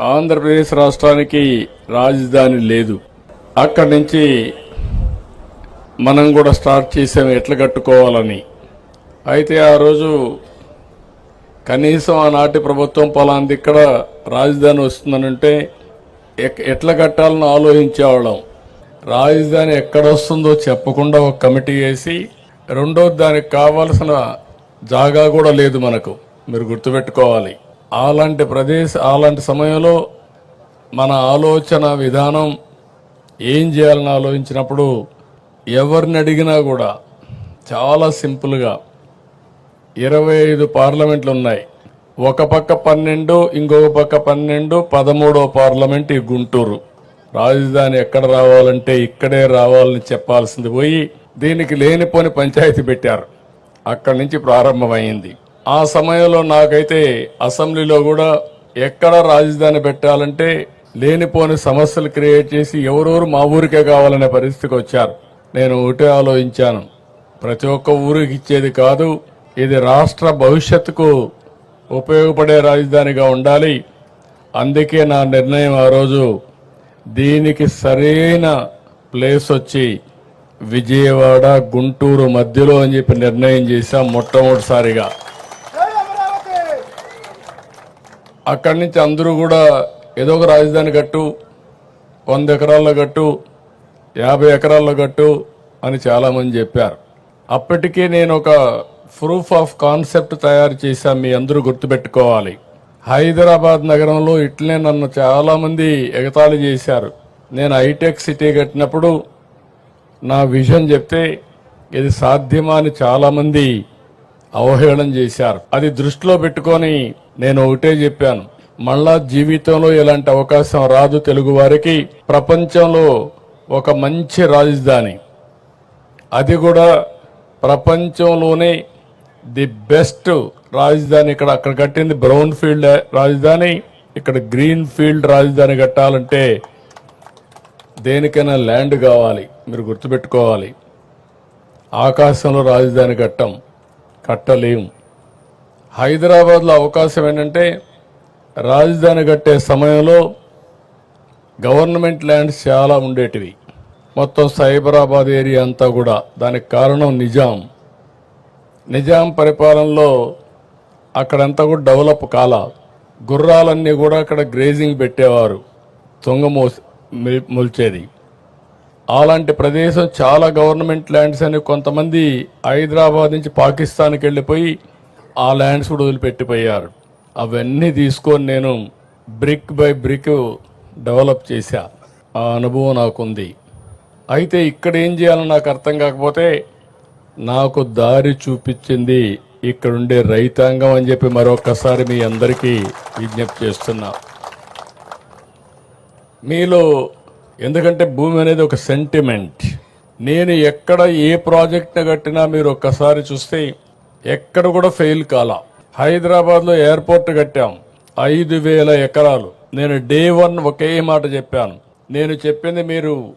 ఆంధ్రప్రదేశ్ రాష్ట్రానికి రాజధాని లేదు. అక్కడి నుంచి మనం కూడా స్టార్ట్ చేసాము ఎట్లా కట్టుకోవాలని. అయితే ఆ రోజు కనీసం ఆనాటి ప్రభుత్వం పలాంది ఇక్కడ రాజధాని వస్తుందనంటే ఎక్- ఎట్లా కట్టాలని ఆలోచించేవాళ్ళం. రాజధాని ఎక్కడ వస్తుందో చెప్పకుండా ఒక కమిటీ వేసి రెండోది దానికి కావాల్సిన జాగా కూడా లేదు మనకు. మీరు గుర్తుపెట్టుకోవాలి. అలాంటి ప్రదేశ అలాంటి సమయంలో మన ఆలోచన విధానం ఏం చేయాలని ఆలోచించినప్పుడు ఎవరిని అడిగినా కూడా చాలా సింపుల్గా ఇరవై ఐదు పార్లమెంట్లు ఉన్నాయి. ఒక పక్క పన్నెండు ఇంకొక పక్క పన్నెండు పదమూడో పార్లమెంట్ ఈ గుంటూరు. రాజధాని ఎక్కడ రావాలంటే ఇక్కడే రావాలని చెప్పాల్సింది పోయి దీనికి లేనిపోని పంచాయతీ పెట్టారు. అక్కడి నుంచి ప్రారంభమైంది. ఆ సమయంలో నాకైతే అసెంబ్లీలో కూడా ఎక్కడ రాజధాని పెట్టాలంటే లేనిపోని సమస్యలు క్రియేట్ చేసి ఎవరెవరు మా ఊరికే కావాలనే పరిస్థితికి వచ్చారు. నేను ఒకటే ఆలోచించాను. ప్రతి ఒక్క ఊరికి ఇచ్చేది కాదు ఇది రాష్ట్ర భవిష్యత్తుకు ఉపయోగపడే రాజధానిగా ఉండాలి. అందుకే నా నిర్ణయం ఆ రోజు దీనికి సరైన ప్లేస్ వచ్చి విజయవాడ గుంటూరు మధ్యలో అని చెప్పి నిర్ణయం చేశాం మొట్టమొదటిసారిగా జై అమరావతి అక్కడి నుంచి అందరూ కూడా ఏదో ఒక రాజధాని కట్టు వంద ఎకరాల్లో కట్టు యాభై ఎకరాల్లో కట్టు అని చాలామంది చెప్పారు. అప్పటికే నేను ఒక ప్రూఫ్ ఆఫ్ కాన్సెప్ట్ తయారు చేశాను మీ అందరూ గుర్తుపెట్టుకోవాలి. హైదరాబాద్ నగరంలో ఇట్లనే నన్ను చాలామంది ఎగతాళి చేశారు. నేను హైటెక్ సిటీ కట్టినప్పుడు నా విజన్ చెప్తే ఇది సాధ్యమా అని చాలామంది అవహేళన చేశారు. అది దృష్టిలో పెట్టుకొని నేను ఒకటే చెప్పాను. మళ్ళా జీవితంలో ఇలాంటి అవకాశం రాదు తెలుగు వారికి. ప్రపంచంలో ఒక మంచి రాజధాని. అది కూడా ప్రపంచంలోనే ది బెస్ట్ రాజధాని. ఇక్కడ అక్కడ కట్టింది బ్రౌన్ ఫీల్డ్ రాజధాని. ఇక్కడ గ్రీన్ ఫీల్డ్ రాజధాని కట్టాలంటే దేనికైనా ల్యాండ్ కావాలి. మీరు గుర్తుపెట్టుకోవాలి. ఆకాశంలో రాజధాని కట్టం. కట్టలేం. హైదరాబాద్లో అవకాశం ఏంటంటే రాజధాని కట్టే సమయంలో గవర్నమెంట్ ల్యాండ్స్ చాలా ఉండేటివి. మొత్తం సైబరాబాద్ ఏరియా అంతా కూడా దానికి కారణం నిజాం. నిజాం పరిపాలనలో అక్కడంతా కూడా డెవలప్ కాల. గుర్రాలన్నీ కూడా అక్కడ గ్రేజింగ్ పెట్టేవారు. తుంగ మోసి మిల్- మొల్చేది. అలాంటి ప్రదేశం చాలా గవర్నమెంట్ ల్యాండ్స్ అని కొంతమంది హైదరాబాద్ నుంచి పాకిస్తాన్కి వెళ్ళిపోయి ఆ ల్యాండ్స్ కూడా వదిలిపెట్టిపోయారు. అవన్నీ తీసుకొని నేను బ్రిక్ బై బ్రిక్ డెవలప్ చేశా. ఆ అనుభవం నాకుంది. అయితే ఇక్కడ ఏం చేయాలని నాకు అర్థం కాకపోతే నాకు దారి చూపించింది ఇక్కడుండే రైతాంగం అని చెప్పి మరొకసారి మీ అందరికీ విజ్ఞప్తి చేస్తున్నా. మీలో ఎందుకంటే భూమి అనేది ఒక సెంటిమెంట్ నేను ఎక్కడ ఏ ప్రాజెక్ట్ కట్టినా మీరు ఒక్కసారి చూస్తే ఎక్కడ కూడా ఫెయిల్ కాల. హైదరాబాద్లో ఎయిర్పోర్ట్ కట్టాం. ఐదు వేల ఎకరాలు. నేను డే వన్ ఒకే మాట చెప్పాను. నేను చెప్పింది మీరు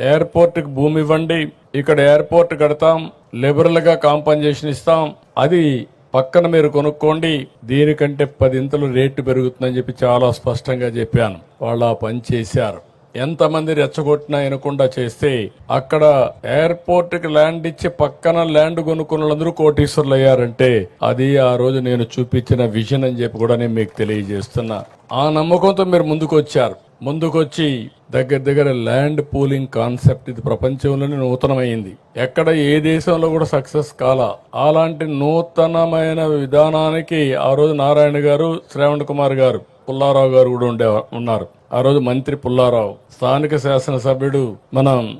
ఎయిర్పోర్ట్కి భూమి ఇవ్వండి. ఇక్కడ ఎయిర్పోర్ట్ కడతాం. లిబరల్గా కాంపన్సేషన్ ఇస్తాం. అది పక్కన మీరు కొనుక్కోండి. దీనికంటే పదింతలు రేటు పెరుగుతుందని చెప్పి చాలా స్పష్టంగా చెప్పాను. వాళ్ళు ఆ పని చేశారు. ఎంతమంది రెచ్చగొట్టినా వినకుండా చేస్తే అక్కడ ఎయిర్పోర్ట్కి ల్యాండ్ ఇచ్చి పక్కన ల్యాండ్ కొనుక్కున్న వాళ్ళందరూ కోటీశ్వర్లు అయ్యారంటే అది ఆ రోజు నేను చూపించిన విజన్ అని చెప్పి కూడా నేను మీకు తెలియజేస్తున్నా. ఆ నమ్మకంతో మీరు ముందుకు వచ్చారు ముందుకొచ్చి దగ్గర దగ్గర ల్యాండ్ పూలింగ్ కాన్సెప్ట్ ఇది ప్రపంచంలోనే నూతనమైంది. ఎక్కడ ఏ దేశంలో కూడా సక్సెస్ కాల. అలాంటి నూతనమైన విధానానికి ఆ రోజు నారాయణ గారు శ్రావణ్ కుమార్ గారు పుల్లారావు గారు కూడా ఉండే ఉన్నారు. ఆ రోజు మంత్రి పుల్లారావు స్థానిక శాసనసభ్యుడు మనం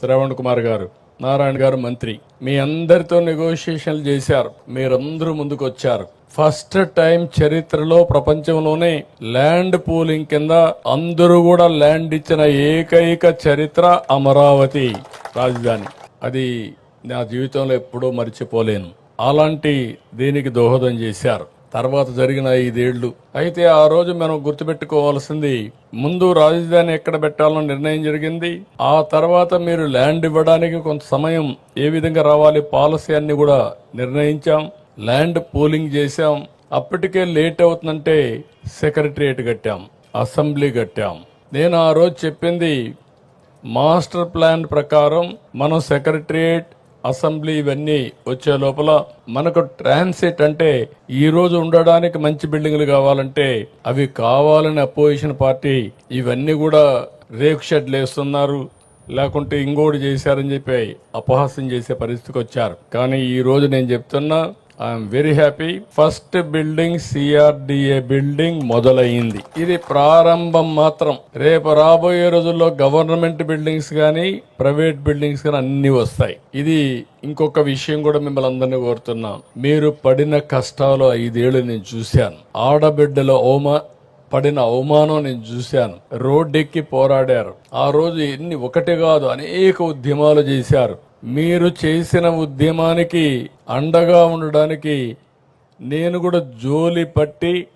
శ్రవణ్ కుమార్ గారు నారాయణ గారు మంత్రి. మీ అందరితో నెగోషియేషన్లు చేశారు. మీరందరూ ముందుకు వచ్చారు. ఫస్ట్ టైం చరిత్రలో ప్రపంచంలోనే ల్యాండ్ పూలింగ్ కింద అందరూ కూడా ల్యాండ్ ఇచ్చిన ఏకైక చరిత్ర అమరావతి రాజధాని. అది నా జీవితంలో ఎప్పుడూ మర్చిపోలేను. అలాంటి దీనికి దోహదం చేశారు. తర్వాత జరిగిన ఐదేళ్ళు. అయితే ఆ రోజు మనం గుర్తుపెట్టుకోవాల్సింది ముందు రాజధాని ఎక్కడ పెట్టాలని నిర్ణయం జరిగింది. ఆ తర్వాత మీరు ల్యాండ్ ఇవ్వడానికి కొంత సమయం ఏ విధంగా రావాలి పాలసీ అన్ని కూడా నిర్ణయించాం. ల్యాండ్ పూలింగ్ చేశాం. అప్పటికే లేట్ అవుతుందంటే సెక్రటరియేట్ కట్టాం అసెంబ్లీ కట్టాం. నేను ఆ రోజు చెప్పింది మాస్టర్ ప్లాన్ ప్రకారం మనం సెక్రటరియేట్ అసెంబ్లీ ఇవన్నీ వచ్చే లోపల మనకు ట్రాన్సిట్ అంటే ఈ రోజు ఉండడానికి మంచి బిల్డింగ్లు కావాలంటే అవి కావాలని అపోజిషన్ పార్టీ ఇవన్నీ కూడా రేకు షెడ్లు వేస్తున్నారు. లేకుంటే ఇంకోటి చేశారని చెప్పి అపహాస్యం చేసే పరిస్థితికి వచ్చారు. కానీ ఈ రోజు నేను చెప్తున్నా I'm very happy. First building CRDA building మొదలైంది ఇది ప్రారంభం మాత్రం. రేపు రాబోయే రోజుల్లో గవర్నమెంట్ బిల్డింగ్స్ కానీ ప్రైవేట్ బిల్డింగ్స్ కానీ అన్ని వస్తాయి. ఇది ఇంకొక విషయం కూడా మిమ్మల్ని అందరినీ కోరుతున్నా మీరు పడిన కష్టాలు ఐదేళ్ళు నేను చూశాను. ఆడబిడ్డల ఓమా పడిన అవమానం నేను చూశాను. రోడ్డెక్కి పోరాడారు. ఆ రోజు ఎన్ని ఒకటి కాదు అనేక ఉద్యమాలు చేశారు. మీరు చేసిన ఉద్యమానికి అండగా ఉండడానికి నేను కూడా జోలి పట్టి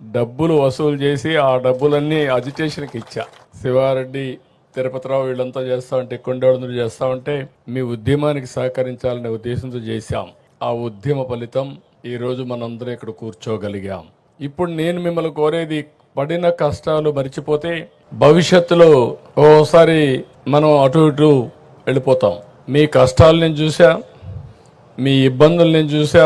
డబ్బులు వసూలు చేసి ఆ డబ్బులన్నీ అజిటేషన్కి ఇచ్చా. శివారెడ్డి తిరుపతిరావు వీళ్ళంతా చేస్తా ఉంటే కొండవడంలో చేస్తా ఉంటే మీ ఉద్యమానికి సహకరించాలనే ఉద్దేశంతో చేశాం. ఆ ఉద్యమ ఫలితం ఈరోజు మనందరం ఇక్కడ కూర్చోగలిగాం. ఇప్పుడు నేను మిమ్మల్ని కోరేది పడిన కష్టాలు మర్చిపోతే భవిష్యత్తులో ఓసారి మనం అటు ఇటు వెళ్ళిపోతాం. మీ కష్టాలు నేను చూసా మీ ఇబ్బందులు నేను చూసా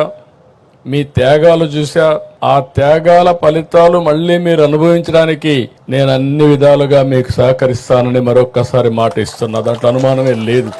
మీ త్యాగాలు చూసా ఆ త్యాగాల ఫలితాలు మళ్ళీ మీరు అనుభవించడానికి నేను అన్ని విధాలుగా మీకు సహకరిస్తానని మరొక్కసారి మాట ఇస్తున్నా. దాంట్లో అనుమానమే లేదు.